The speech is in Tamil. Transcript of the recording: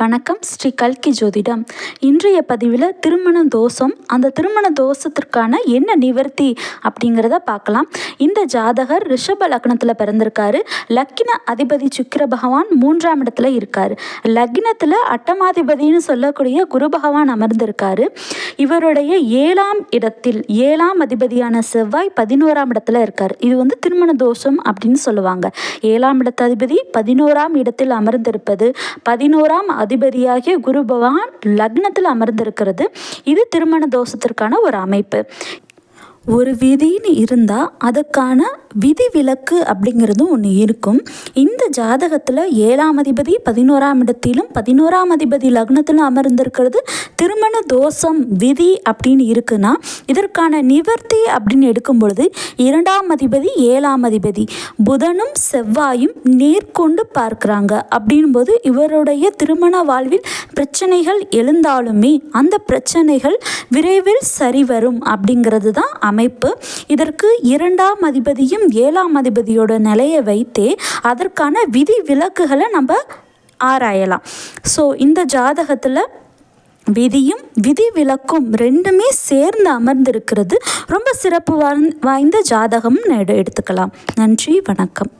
வணக்கம் ஸ்ரீ கல்கி ஜோதிடம். இன்றைய பதிவில் திருமண தோஷம் அந்த திருமண தோஷத்திற்கான என்ன நிவர்த்தி அப்படிங்கிறத பார்க்கலாம். இந்த ஜாதகர் ரிஷப லக்னத்தில் பிறந்திருக்காரு. லக்கின அதிபதி சுக்கிர பகவான் மூன்றாம் இடத்துல இருக்கார். லக்னத்தில் அட்டமாதிபதினு சொல்லக்கூடிய குரு பகவான் அமர்ந்திருக்காரு. இவருடைய ஏழாம் இடத்தில் ஏழாம் அதிபதியான செவ்வாய் பதினோராம் இடத்துல இருக்கார். இது வந்து திருமண தோஷம் அப்படின்னு சொல்லுவாங்க. ஏழாம் இடத்த அதிபதி பதினோராம் இடத்தில் அமர்ந்திருப்பது பதினோராம் அதிபதியாகிய குரு பகவான் லக்னத்தில் அமர்ந்திருக்கிறது. இது திருமண தோஷத்திற்கான ஒரு அமைப்பு. ஒரு விதின்னு இருந்தால் அதுக்கான விதி விலக்கு அப்படிங்கிறதும் ஒன்று இருக்கும். இந்த ஜாதகத்தில் ஏழாம் அதிபதி பதினோராம் இடத்திலும் பதினோராம் அதிபதி லக்னத்திலும் அமர்ந்திருக்கிறது திருமண தோஷம் விதி அப்படின்னு இருக்குன்னா இதற்கான நிவர்த்தி அப்படின்னு எடுக்கும் பொழுது இரண்டாம் அதிபதி ஏழாம் அதிபதி புதனும் செவ்வாயும் நேர்கொண்டு பார்க்குறாங்க. அப்படின்போது இவருடைய திருமண வாழ்வில் பிரச்சனைகள் எழுந்தாலுமே அந்த பிரச்சனைகள் விரைவில் சரிவரும் அப்படிங்கிறது தான் அமைப்பு. இதற்கு இரண்டாம் அதிபதியும் ஏழாம் அதிபதியோட நிலையை வைத்தே அதற்கான விதி விலக்குகளை நம்ம ஆராயலாம். ஸோ இந்த ஜாதகத்தில் விதியும் விதி விலக்கும் ரெண்டுமே சேர்ந்து அமர்ந்திருக்கிறது. ரொம்ப சிறப்பு வாய்ந்த ஜாதகம் எடுத்துக்கலாம். நன்றி வணக்கம்.